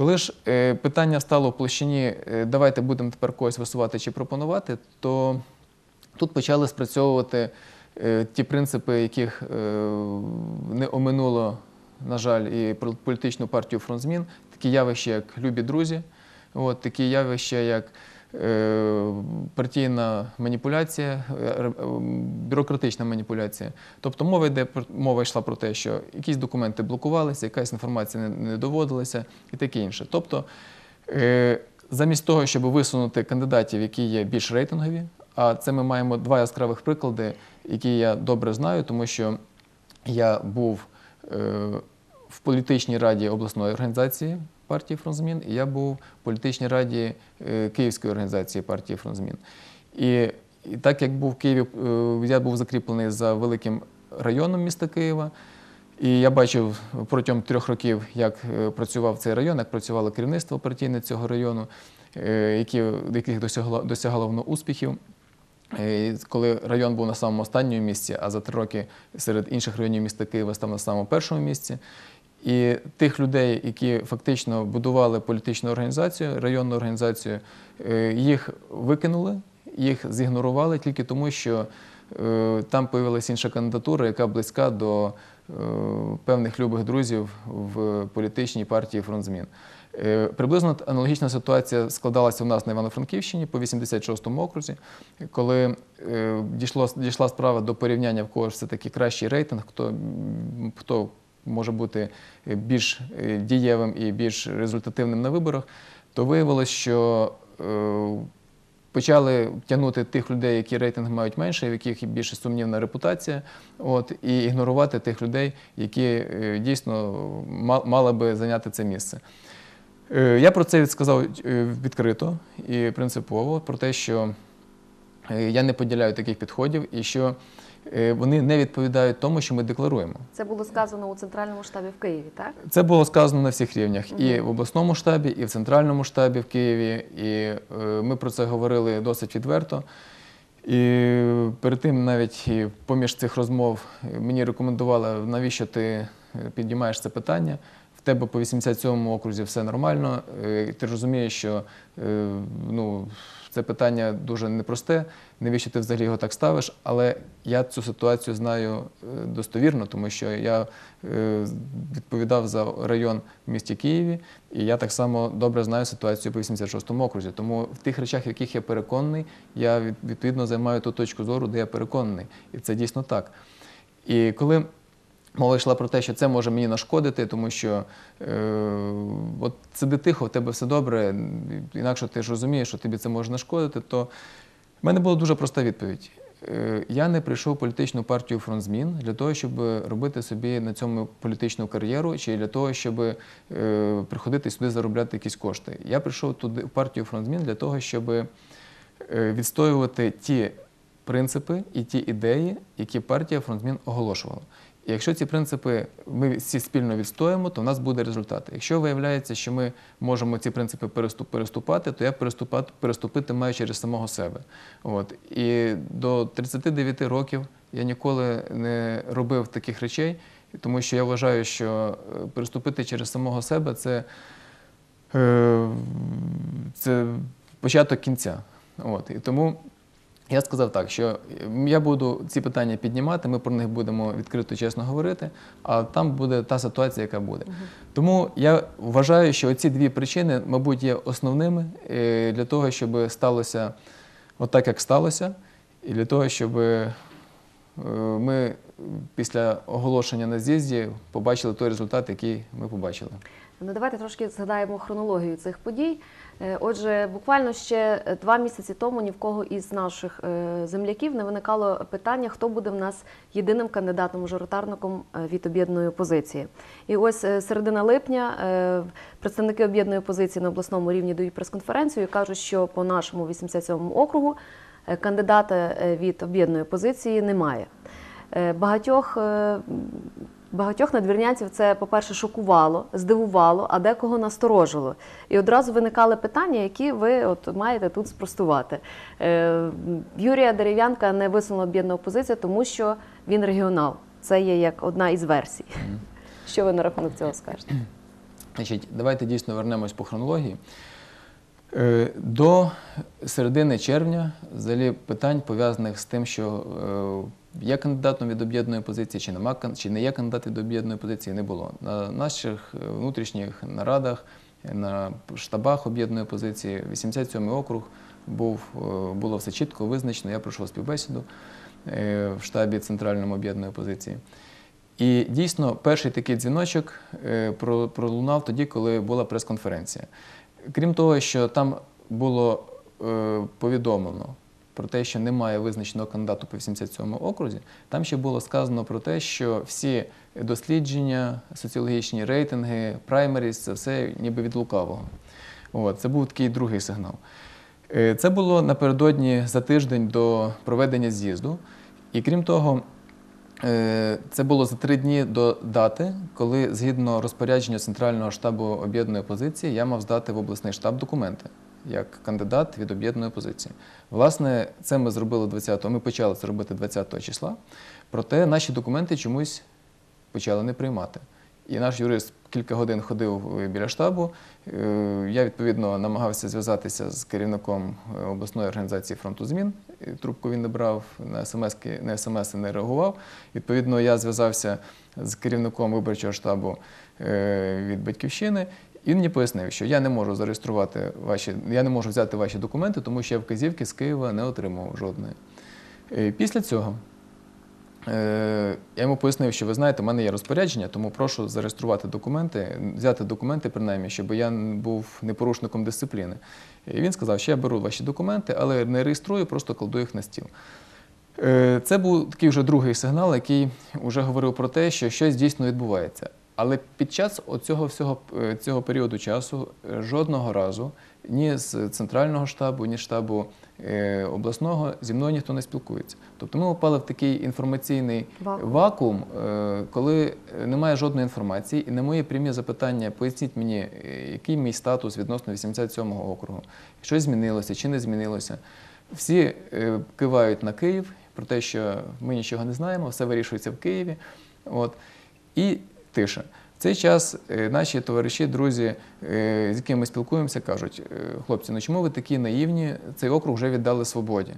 Коли ж е, питання стало в площині, е, давайте будемо тепер когось висувати чи пропонувати, то тут почали спрацьовувати е, ті принципи, яких не оминуло, на жаль, і політичну партію фронтзмін, такі явища, як любі друзі, от, такі явища, як партійна маніпуляція, е, е, бюрократична маніпуляція. Тобто мова йде мова йшла про те, що якісь документи блокувалися, якась інформація не, доводилася і таке інше. Тобто, е, замість того, щоб висунути кандидатів, які є більш рейтингові, а це ми маємо два яскравих приклади, які я добре знаю, тому що я був е, політичній раді обласної організації партії «Фронт змін», і я був в політичній раді е, Київської організації партії «Фронт змін». І, так як був в Києві, е, я був закріплений за великим районом міста Києва. І я бачив протягом трьох років, як е, працював цей район, як працювало керівництво партійне цього району, які, яких досягало, досягало воно успіхів. Коли район був на самому останньому місці, а за три роки серед інших районів міста Києва став на самому першому місці. І тих людей, які фактично будували політичну організацію, районну організацію, е, їх викинули, їх зігнорували тільки тому, що е, там появилася інша кандидатура, яка близька до е, певних любих друзів в політичній партії «Фронт змін». Е, Приблизно аналогічна ситуація складалася у нас на Івано-Франківщині по 86-му окрузі, коли дійшла справа до порівняння в кого ж все-таки кращий рейтинг, хто може бути е, більш е, дієвим і більш результативним на виборах, то виявилось, що е, почали тягнути тих людей, які рейтинг мають менше, в яких більше сумнівна репутація, от, і ігнорувати тих людей, які дійсно мали би зайняти це місце. Я про це сказав відкрито і принципово, про те, що я не поділяю таких підходів і що вони не відповідають тому, що ми декларуємо. Це було сказано у центральному штабі в Києві, так? Це було сказано на всіх рівнях, і в обласному штабі, і в центральному штабі в Києві. І е, ми про це говорили досить відверто. І перед тим навіть поміж цих розмов е, мені рекомендували, навіщо ти е, піднімаєш це питання. В тебе по 87-му окрузі все нормально. е, Ти розумієш, що е, ну, це питання дуже непросте. Навіщо ти взагалі його так ставиш? Але я цю ситуацію знаю е, достовірно, тому що я відповідав за район в місті Києві, і я так само добре знаю ситуацію по 86-му окрузі. Тому в тих речах, в яких я переконаний, я відповідно займаю ту точку зору, де я переконаний. І це дійсно так. І коли мова йшла про те, що це може мені нашкодити, тому що е, от сиди тихо, в тебе все добре, інакше ти ж розумієш, що тобі це може нашкодити, то в мене була дуже проста відповідь. Е, Я не прийшов в політичну партію фронт змін для того, щоб робити собі на цьому політичну кар'єру, чи для того, щоб е, приходити сюди заробляти якісь кошти. Я прийшов туди в партію фронт змін для того, щоб е, відстоювати ті принципи і ті ідеї, які партія фронт змін оголошувала. Якщо ці принципи ми всі спільно відстоїмо, то в нас буде результат. Якщо виявляється, що ми можемо ці принципи переступати, то я переступити маю через самого себе. От. І до 39 років я ніколи не робив таких речей, тому що я вважаю, що е, переступити через самого себе це, е, це початок кінця. От. І тому я сказав так, що я буду ці питання піднімати, ми про них будемо відкрито чесно говорити, а там буде та ситуація, яка буде. Тому я вважаю, що ці дві причини, мабуть, є основними е, для того, щоб сталося отак, як сталося, і для того, щоб е, ми після оголошення на з'їзді побачили той результат, який ми побачили. Ну, давайте трошки згадаємо хронологію цих подій. Е, Отже, буквально ще е, два місяці тому ні в кого із наших е, земляків не виникало питання, хто буде в нас єдиним кандидатом-мажоритарником від об'єднаної опозиції. І ось середина липня представники об'єднаної опозиції на обласному рівні дають прес-конференцію і кажуть, що по нашому 87-му округу кандидата від об'єднаної опозиції немає. Багатьох Багатьох надвірнянців це, по-перше, шокувало, здивувало, а декого насторожило. І одразу виникали питання, які ви от маєте тут спростувати. Е, Юрія Дерев'янка не висунула об'єднана опозиція, тому що він регіонал. Це є як одна із версій. Що ви на рахунок цього скажете? Значить, давайте дійсно вернемось по хронології. Е, До середини червня взагалі питань пов'язаних з тим, що е, є кандидатом від об'єднаної позиції, чи, нема, чи не є кандидат від об'єднаної позиції, не було. На наших е, внутрішніх нарадах, на штабах об'єднаної позиції, 87-й округ був, е, було все чітко визначено. Я пройшов співбесіду е, в штабі центральному об'єднаної позиції. І дійсно, перший такий дзвіночок пролунав тоді, коли була прес-конференція. Крім того, що там було повідомлено про те, що немає визначеного кандидату по 87 окрузі, там ще було сказано про те, що всі дослідження, соціологічні рейтинги, праймеріс це все ніби від лукавого. От, це був такий другий сигнал. Е, Це було напередодні за тиждень до проведення з'їзду. І крім того, Е, Це було за три дні до дати, коли, згідно розпорядження Центрального штабу об'єднаної опозиції, я мав здати в обласний штаб документи як кандидат від об'єднаної опозиції. Власне, це ми зробили 20-го, ми почали це робити 20 числа, проте наші документи чомусь почали не приймати. І наш юрист кілька годин ходив біля штабу. Е, Я відповідно намагався зв'язатися з керівником е, обласної організації фронту змін. Трубку він не брав, на смс на смс не реагував. Відповідно, я зв'язався з керівником виборчого штабу е, від батьківщини. І він мені пояснив, що я не можу зареєструвати ваші, я не можу взяти ваші документи, тому що я вказівки з Києва не отримав жодної. Е, Після цього Е, Я йому пояснив, що ви знаєте, в мене є розпорядження, тому прошу зареєструвати документи, взяти документи, принаймні, щоб я був непорушником дисципліни. І він сказав, що я беру ваші документи, але не реєструю, просто кладу їх на стіл. Е, Це був такий вже другий сигнал, який вже говорив про те, що щось дійсно відбувається. Але під час оцього всього е, цього періоду часу е, жодного разу ні з центрального штабу, ні з штабу е, обласного зі мною ніхто не спілкується. Тобто ми попали в такий інформаційний Вакуум. вакуум, коли немає жодної інформації, і на мої прямі запитання, поясніть мені, який мій статус відносно 87-го округу, щось змінилося чи не змінилося. Всі кивають на Київ про те, що ми нічого не знаємо, все вирішується в Києві. От. І тиша. В цей час е, наші товариші, друзі, е, з якими ми спілкуємося, кажуть: «Е, хлопці, ну чому ви такі наївні? Цей округ вже віддали свободі.